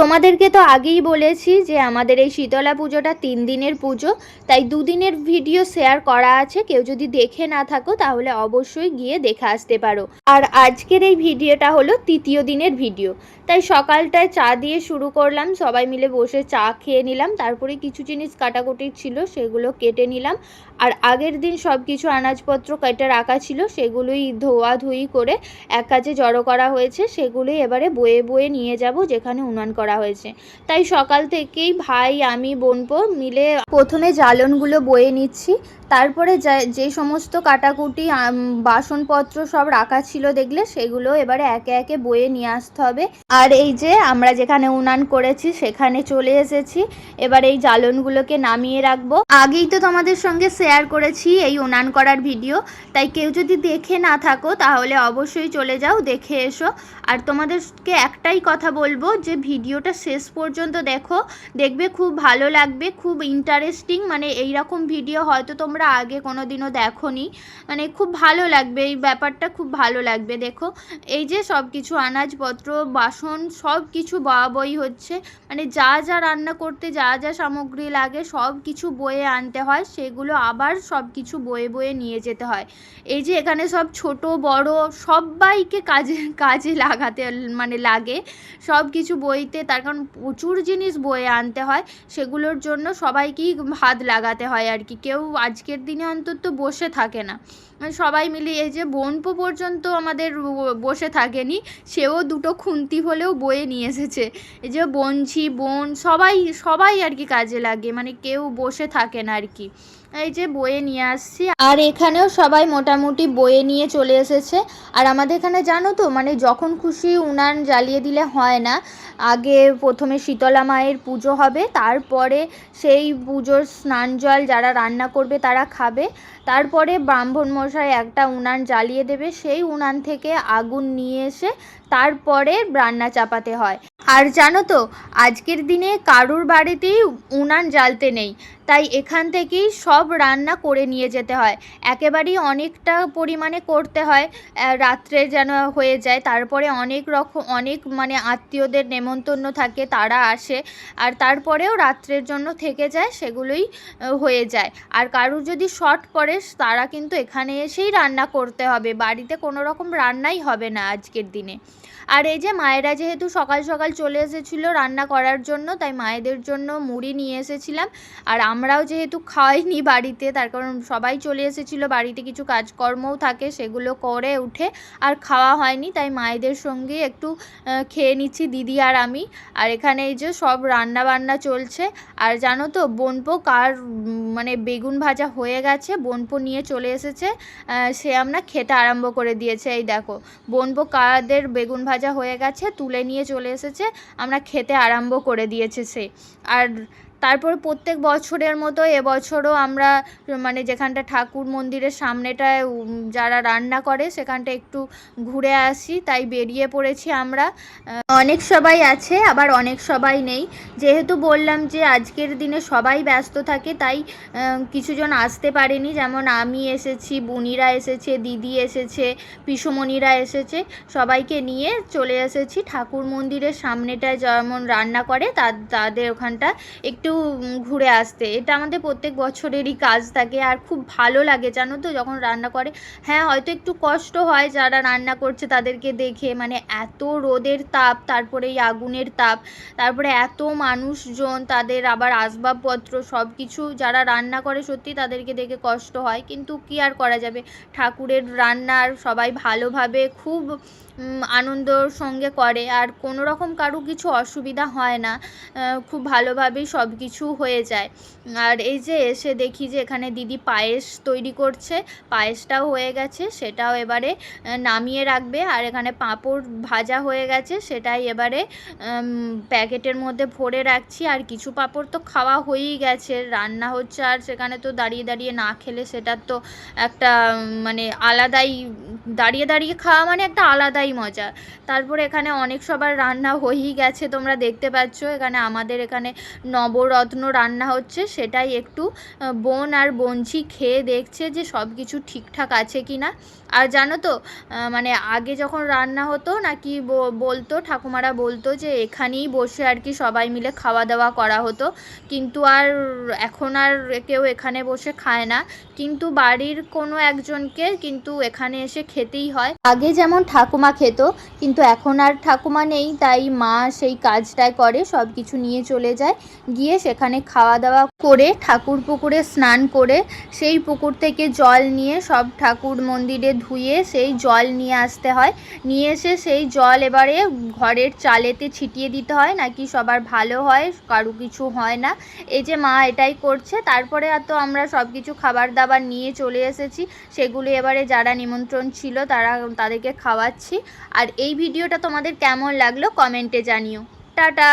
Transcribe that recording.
তোমাদেরকে তো আগেই বলেছি যে আমাদের এই শীতলা পুজোটা তিন দিনের পুজো, তাই দুদিনের ভিডিও শেয়ার করা আছে। কেউ যদি দেখে না থাকো, তাহলে অবশ্যই গিয়ে দেখে আসতে পারো। আর আজকের এই ভিডিওটা হলো তৃতীয় দিনের ভিডিও। তাই সকালটায় চা দিয়ে শুরু করলাম, সবাই মিলে বসে চা খেয়ে নিলাম, তারপরে কিছু জিনিস কাটাকুটি ছিল, সেগুলো কেটে নিলাম। আর আগের দিন সব কিছু আনাজপত্র কেটে রাখা ছিল, সেগুলোই ধোয়াধুয়ি করে এক কাজে জড়ো করা হয়েছে, সেগুলোই এবারে বয়ে বয়ে নিয়ে যাব, যেখানে উনান করা হয়েছে। তাই সকাল থেকেই ভাই, আমি, বোনপো মিলে প্রথমে জ্বালনগুলো বয়ে নিচ্ছি। তারপরে যে সমস্ত কাটাকুটি বাসনপত্র সব রাখা ছিল দেখলে সেগুলো এবারে একে একে বয়ে নিয়ে আসতে হবে। আর এই যে আমরা যেখানে উনান করেছি সেখানে চলে এসেছি। এবার এই জ্বালনগুলোকে নামিয়ে রাখব। আগেই তো তোমাদের সঙ্গে শেয়ার করেছি এই উনান করার ভিডিও। তাই কেউ যদি দেখে না থাকো তাহলে অবশ্যই চলে যাও, দেখে এসো। আর তোমাদেরকে একটাই কথা বলব যে ভিডিওটা শেষ পর্যন্ত দেখো। দেখবে খুব ভালো লাগবে, খুব ইন্টারেস্টিং মানে এই রকম ভিডিও হয়তো তোমরা আগে কোনো দিনও দেখোনি। মানে খুব ভালো লাগবে, এই ব্যাপারটা খুব ভালো লাগবে, দেখো। এই যে সব কিছু আনাজপত্র, বাসন সব কিছু বই হচ্ছে। মানে যা যা রান্না করতে, যা যা সামগ্রী লাগে সব কিছু বয়ে আনতে হয়। সেগুলো আবার সব কিছু বয়ে বয়ে নিয়ে যেতে হয়। এই যে এখানে সব ছোট, বড়, সবাইকে কাজে কাজে লাগাতে মানে লাগে। সব কিছু বইতে তার কারণ প্রচুর জিনিস বয়ে আনতে হয়, সেগুলোর জন্য সবাইকেই হাত লাগাতে হয় আর কি। কেউ আজকের দিনে অন্তত বসে থাকে না। মানে সবাই মিলে এই যে বোনপো পর্যন্ত আমাদের বসে থাকেনি, সেও দুটো খুন্তি হলেও বয়ে নিয়ে এসেছে। এই যে বঞ্ছি বোন, সবাই সবাই আর কি কাজে লাগে। মানে কেউ বসে থাকে না আর কি। এই যে বয়ে নিয়ে আসছি। আর এখানেও সবাই মোটামুটি বয়ে নিয়ে চলে এসেছে। আর আমাদের এখানে জানো তো মানে যখন খুশি উনান জ্বালিয়ে দিলে হয় না, আগে প্রথমে শীতলা মায়ের পুজো হবে, তারপরে সেই পুজোর স্নান জল যারা রান্না করবে তারা খাবে, তারপরে ব্রাহ্মণ মশাই একটা উনান জ্বালিয়ে দেবে, সেই উনান থেকে আগুন নিয়ে এসে তারপরে রান্না চাপাতে হয়। আর জানো তো, আজকের দিনে কারুর বাড়িতেই উনান জ্বালতে নেই। তাই এখান থেকেই সব রান্না করে নিয়ে যেতে হয়। একেবারেই অনেকটা পরিমাণে করতে হয়। রাত্রে যেন হয়ে যায়। তারপরে অনেক রকম অনেক মানে আত্মীয়দের নেমন্তন্ন থাকে, তারা আসে। আর তারপরেও রাত্রের জন্য থেকে যায়, সেগুলোই হয়ে যায়। আর কারুর যদি শর্ট পড়ে, তারা কিন্তু এখানে এসেই রান্না করতে হবে। বাড়িতে কোনো রকম রান্নাই হবে না আজকের দিনে। আর এই যে মায়েরা যেহেতু সকাল সকাল চলে এসেছিল রান্না করার জন্য, তাই মায়েদের জন্য মুড়ি নিয়ে এসেছিলাম। আর আমরাও যেহেতু খাইনি বাড়িতে, তার কারণ সবাই চলে এসেছিল, বাড়িতে কিছু কাজকর্মও থাকে, সেগুলো করে উঠে আর খাওয়া হয়নি। তাই মায়েদের সঙ্গে একটু খেয়ে নিচ্ছি দিদি আর আমি। আর এখানে এই যে সব রান্না বান্না চলছে। আর জানো তো, বোনপো কার মানে বেগুন ভাজা হয়ে গেছে, বোনপো নিয়ে চলে এসেছে। সে আমরা খেতে আরম্ভ করে দিয়েছে, এই দেখো। বোনপো কাদের বেগুন ভাজা হয়ে গেছে তুলে নিয়ে চলে এসেছে। আমরা খেতে আরম্ভ করে দিয়েছে সে। আর তারপর প্রত্যেক বছরের মতো এবছরও আমরা মানে যেখানটা ঠাকুর মন্দিরের সামনেটায় যারা রান্না করে সেখানটা একটু ঘুরে আসি, তাই বেরিয়ে পড়েছি আমরা। অনেক সবাই আছে, আবার অনেক সবাই নেই। যেহেতু বললাম যে আজকের দিনে সবাই ব্যস্ত থাকে, তাই কিছুজন আসতে পারেনি। যেমন আমি এসেছি, বুনিরা এসেছে, দিদি এসেছে পিসুমণিরা এসেছে। সবাইকে নিয়ে চলে এসেছি ঠাকুর মন্দিরের সামনেটায় যেমন রান্না করে তাদের ওখানটা একটু উম, ঘুরে আসতে। এটা আমাদের প্রত্যেক বছরেরই কাজ থাকে আর খুব ভালো লাগে জানো তো? যখন রান্না করে হ্যাঁ হয়তো একটু কষ্ট হয় যারা রান্না করছে তাদেরকে দেখে মানে এত রোদের তাপ তারপরে এই আগুনের তাপ তারপরে এত মানুষজন তাদের আবার আসবাবপত্র সব কিছু যারা রান্না করে সত্যি তাদেরকে দেখে কষ্ট হয়। কিন্তু কি আর করা যাবে? ঠাকুরের রান্নার সবাই ভালোভাবে খুব আনন্দর সঙ্গে করে। আর কোনো রকম কারও কিছু অসুবিধা হয় না। খুব ভালোভাবেই সব কিছু হয়ে যায়। আর এই যে এসে দেখি যে এখানে দিদি পায়েস তৈরি করছে। পায়েসটাও হয়ে গেছে, সেটাও এবারে নামিয়ে রাখবে। আর এখানে পাঁপড় ভাজা হয়ে গেছে, সেটাই এবারে প্যাকেটের মধ্যে ভরে রাখছি। আর কিছু পাঁপড় তো খাওয়া হয়েই গেছে। রান্না হচ্ছে আর সেখানে তো দাঁড়িয়ে দাঁড়িয়ে না খেলে সেটার তো একটা মানে আলাদাই, দাঁড়িয়ে দাঁড়িয়ে খাওয়া মানে একটা আলাদাই সেটাই মজা। তারপরে এখানে অনেক সবার রান্না হয়েই গেছে, তোমরা দেখতে পাচ্ছ। এখানে আমাদের এখানে নবরত্ন রান্না হচ্ছে, সেটাই একটু বোন আর বঞ্চি খেয়ে দেখছে যে সব কিছু ঠিকঠাক আছে কি না আর জানো তো মানে আগে যখন রান্না হতো নাকি বলতো, ঠাকুমারা বলতো যে এখানেই বসে আর কি সবাই মিলে খাওয়া দাওয়া করা হতো। কিন্তু আর এখন আর কেউ এখানে বসে খায় না। কিন্তু বাড়ির কোনো একজনকে কিন্তু এখানে এসে খেতেই হয়। আগে যেমন ঠাকুমা খেত, কিন্তু এখন আর ঠাকুমা নেই, তাই মা সেই কাজটাই করে সব কিছু নিয়ে চলে যায়। গিয়ে সেখানে খাওয়া দাওয়া করে, ঠাকুর পুকুরে স্নান করে, সেই পুকুর থেকে জল নিয়ে সব ঠাকুর মন্দিরে ধুয়ে সেই জল নিয়ে আসতে হয়। নিয়ে এসে সেই জল এবারে ঘরের চালেতে ছিটিয়ে দিতে হয়, নাকি সবার ভালো হয়, কারু কিছু হয় না। এই যে মা এটাই করছে, তারপরে তো আমরা সব কিছু খাবার দাবার নিয়ে চলে এসেছি। সেগুলো এবারে যারা নিমন্ত্রণ ছিল, তারা তাদেরকে খাওয়াচ্ছি। আর এই ভিডিওটা তোমাদের কেমন লাগল কমেন্টে জানিও। টাটা!